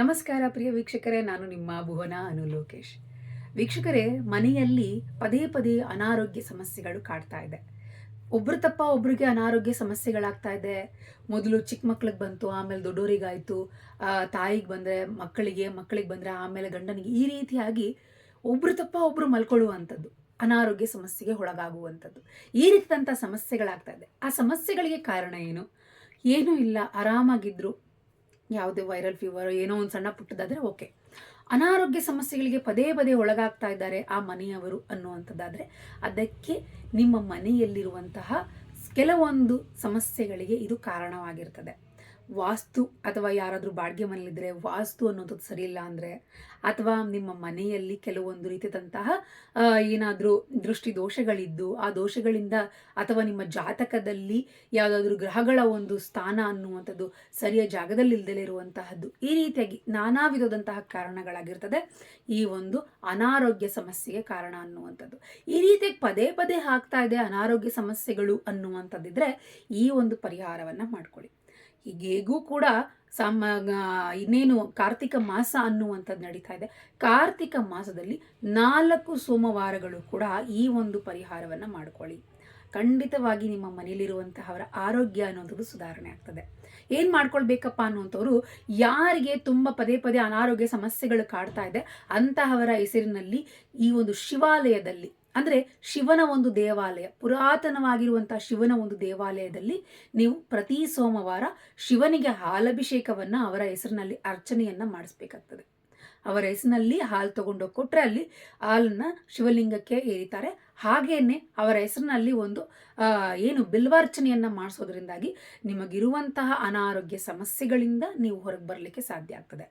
ನಮಸ್ಕಾರ ಪ್ರಿಯ ವೀಕ್ಷಕರೇ, ನಾನು ನಿಮ್ಮ ಭುವನ ಅನು ಲೋಕೇಶ್. ವೀಕ್ಷಕರೇ, ಮನೆಯಲ್ಲಿ ಪದೇ ಪದೇ ಅನಾರೋಗ್ಯ ಸಮಸ್ಯೆಗಳು ಕಾಡ್ತಾ ಇದೆ. ಒಬ್ರು ತಪ್ಪ ಒಬ್ರಿಗೆ ಅನಾರೋಗ್ಯ ಸಮಸ್ಯೆಗಳಾಗ್ತಾ ಇದೆ. ಮೊದಲು ಚಿಕ್ಕ ಮಕ್ಳಿಗೆ ಬಂತು, ಆಮೇಲೆ ದೊಡ್ಡವರಿಗಾಯಿತು ತಾಯಿಗೆ ಬಂದರೆ ಮಕ್ಕಳಿಗೆ ಮಕ್ಕಳಿಗೆ ಬಂದರೆ ಆಮೇಲೆ ಗಂಡನಿಗೆ ಈ ರೀತಿಯಾಗಿ ಒಬ್ರು ತಪ್ಪ ಒಬ್ರು ಮಲ್ಕೊಳ್ಳುವಂಥದ್ದು, ಅನಾರೋಗ್ಯ ಸಮಸ್ಯೆಗೆ ಒಳಗಾಗುವಂಥದ್ದು. ಈ ರೀತಿದಂಥ ಸಮಸ್ಯೆಗಳಾಗ್ತಾ ಇದೆ. ಆ ಸಮಸ್ಯೆಗಳಿಗೆ ಕಾರಣ ಏನು? ಏನೂ ಇಲ್ಲ. ಆರಾಮಾಗಿದ್ರು ಯಾವುದೇ ವೈರಲ್ ಫೀವರ್ ಏನೋ ಒಂದು ಸಣ್ಣ ಪುಟ್ಟದಾದರೆ ಓಕೆ ಅನಾರೋಗ್ಯ ಸಮಸ್ಯೆಗಳಿಗೆ ಪದೇ ಪದೇ ಒಳಗಾಗ್ತಾ ಇದ್ದಾರೆ ಆ ಮನೆಯವರು ಅನ್ನುವಂಥದ್ದಾದರೆ ಅದಕ್ಕೆ ನಿಮ್ಮ ಮನೆಯಲ್ಲಿರುವಂತಹ ಕೆಲವೊಂದು ಸಮಸ್ಯೆಗಳಿಗೆ ಇದು ಕಾರಣವಾಗಿರ್ತದೆ. ವಾಸ್ತು ಅಥವಾ ಯಾರಾದರೂ ಬಾಡಿಗೆ ಮನೆಯಲ್ಲಿದ್ದರೆ ವಾಸ್ತು ಅನ್ನೋದು ಸರಿಯಿಲ್ಲ ಅಂದರೆ ಅಥವಾ ನಿಮ್ಮ ಮನೆಯಲ್ಲಿ ಕೆಲವೊಂದು ರೀತಿಯಾದಂತಹ ಏನಾದರೂ ದೃಷ್ಟಿ ದೋಷಗಳಿದ್ದು ಆ ದೋಷಗಳಿಂದ ಅಥವಾ ನಿಮ್ಮ ಜಾತಕದಲ್ಲಿ ಯಾವುದಾದ್ರೂ ಗ್ರಹಗಳ ಒಂದು ಸ್ಥಾನ ಅನ್ನುವಂಥದ್ದು ಸರಿಯ ಜಾಗದಲ್ಲಿ ಇಲ್ದಲೇ ಇರುವಂತಹದ್ದು ಈ ರೀತಿಯಾಗಿ ನಾನಾ ವಿಧದಂತಹ ಕಾರಣಗಳಾಗಿರ್ತದೆ ಈ ಒಂದು ಅನಾರೋಗ್ಯ ಸಮಸ್ಯೆಗೆ ಕಾರಣ ಅನ್ನುವಂಥದ್ದು. ಈ ರೀತಿಯಾಗಿ ಪದೇ ಪದೇ ಆಗ್ತಾ ಇದೆ ಅನಾರೋಗ್ಯ ಸಮಸ್ಯೆಗಳು ಅನ್ನುವಂಥದ್ದಿದ್ರೆ ಈ ಒಂದು ಪರಿಹಾರವನ್ನು ಮಾಡ್ಕೊಳ್ಳಿ. ಹೀಗೇಗೂ ಕೂಡ ಸಮ ಇನ್ನೇನು ಕಾರ್ತಿಕ ಮಾಸ ಅನ್ನುವಂಥದ್ದು ನಡೀತಾ ಇದೆ. ಕಾರ್ತಿಕ ಮಾಸದಲ್ಲಿ ನಾಲ್ಕು ಸೋಮವಾರಗಳು ಕೂಡ ಈ ಒಂದು ಪರಿಹಾರವನ್ನು ಮಾಡ್ಕೊಳ್ಳಿ. ಖಂಡಿತವಾಗಿ ನಿಮ್ಮ ಮನೆಯಲ್ಲಿರುವಂತಹವರ ಆರೋಗ್ಯ ಅನ್ನುವಂಥದ್ದು ಸುಧಾರಣೆ ಆಗ್ತದೆ. ಏನು ಮಾಡ್ಕೊಳ್ಬೇಕಪ್ಪ ಅನ್ನುವಂಥವ್ರು ಯಾರಿಗೆ ತುಂಬ ಪದೇ ಪದೇ ಅನಾರೋಗ್ಯ ಸಮಸ್ಯೆಗಳು ಕಾಡ್ತಾ ಇದೆ, ಅಂತಹವರ ಹೆಸರಿನಲ್ಲಿ ಈ ಒಂದು ಶಿವಾಲಯದಲ್ಲಿ ಅಂದರೆ ಶಿವನ ಒಂದು ದೇವಾಲಯ ಪುರಾತನವಾಗಿರುವಂಥ ಶಿವನ ಒಂದು ದೇವಾಲಯದಲ್ಲಿ ನೀವು ಪ್ರತಿ ಸೋಮವಾರ ಶಿವನಿಗೆ ಹಾಲಭಿಷೇಕವನ್ನು ಅವರ ಹೆಸರಿನಲ್ಲಿ ಅರ್ಚನೆಯನ್ನು ಮಾಡಿಸ್ಬೇಕಾಗ್ತದೆ. ಅವರ ಹೆಸರಿನಲ್ಲಿ ಹಾಲು ತಗೊಂಡೋಗಿ ಕೊಟ್ಟರೆ ಅಲ್ಲಿ ಹಾಲನ್ನು ಶಿವಲಿಂಗಕ್ಕೆ ಏರಿತಾರೆ. ಹಾಗೇನೆ ಅವರ ಹೆಸರಿನಲ್ಲಿ ಒಂದು ಏನು ಬಿಲ್ವಾರ್ಚನೆಯನ್ನು ಮಾಡಿಸೋದ್ರಿಂದಾಗಿ ನಿಮಗಿರುವಂತಹ ಅನಾರೋಗ್ಯ ಸಮಸ್ಯೆಗಳಿಂದ ನೀವು ಹೊರಗೆ ಬರಲಿಕ್ಕೆ ಸಾಧ್ಯ ಆಗ್ತದೆ.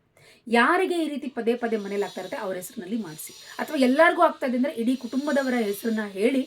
ಯಾರಿಗೆ ಈ ರೀತಿ ಪದೇ ಪದೇ ಮನೇಲಿ ಆಗ್ತಾ ಇರುತ್ತೆ ಅವರ ಹೆಸರಿನಲ್ಲಿ ಮಾಡಿಸಿ. ಅಥವಾ ಎಲ್ಲರಿಗೂ ಆಗ್ತಾ ಇದೆ ಅಂದರೆ ಇಡೀ ಕುಟುಂಬದವರ ಹೆಸರನ್ನ ಹೇಳಿ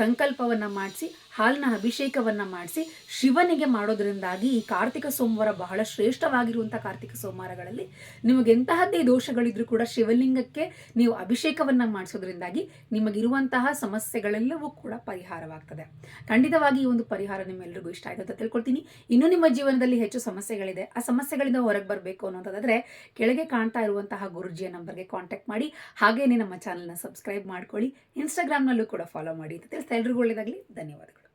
ಸಂಕಲ್ಪವನ್ನು ಮಾಡಿಸಿ ಹಾಲಿನ ಅಭಿಷೇಕವನ್ನು ಮಾಡಿಸಿ ಶಿವನಿಗೆ ಮಾಡೋದ್ರಿಂದಾಗಿ ಈ ಕಾರ್ತಿಕ ಸೋಮವಾರ ಬಹಳ ಶ್ರೇಷ್ಠವಾಗಿರುವಂಥ ಕಾರ್ತಿಕ ಸೋಮವಾರಗಳಲ್ಲಿ ನಿಮಗೆ ಎಂತಹದ್ದೇ ದೋಷಗಳಿದ್ರೂ ಕೂಡ ಶಿವಲಿಂಗಕ್ಕೆ ನೀವು ಅಭಿಷೇಕವನ್ನು ಮಾಡಿಸೋದ್ರಿಂದಾಗಿ ನಿಮಗಿರುವಂತಹ ಸಮಸ್ಯೆಗಳೆಲ್ಲವೂ ಕೂಡ ಪರಿಹಾರವಾಗ್ತದೆ. ಖಂಡಿತವಾಗಿ ಈ ಒಂದು ಪರಿಹಾರ ನಿಮ್ಮೆಲ್ಲರಿಗೂ ಇಷ್ಟ ಆಯಿತು ಅಂತ ತಿಳ್ಕೊಳ್ತೀನಿ. ಇನ್ನು ನಿಮ್ಮ ಜೀವನದಲ್ಲಿ ಹೆಚ್ಚು ಸಮಸ್ಯೆಗಳಿದೆ. ಆ ಸಮಸ್ಯೆಗಳಿಂದ ಹೊರಗೆ ಬರಬೇಕು ಅನ್ನೋದಾದರೆ ಕೆಳಗೆ ಕಾಣ್ತಾ ಇರುವಂತಹ ಗುರುಜಿಯ ನಂಬರ್ಗೆ ಕಾಂಟ್ಯಾಕ್ಟ್ ಮಾಡಿ. ಹಾಗೇನೆ ನಮ್ಮ ಚಾನಲ್ನ ಸಬ್ಸ್ಕ್ರೈಬ್ ಮಾಡ್ಕೊಳ್ಳಿ. ಇನ್ಸ್ಟಾಗ್ರಾಮ್ನಲ್ಲೂ ಕೂಡ ಫಾಲೋ ಮಾಡಿ ಅಂತ ತಿಳಿಸ್ತಾ ಎಲ್ರಿಗೂ ಒಳ್ಳೆಯದಾಗಲಿ. ಧನ್ಯವಾದಗಳು.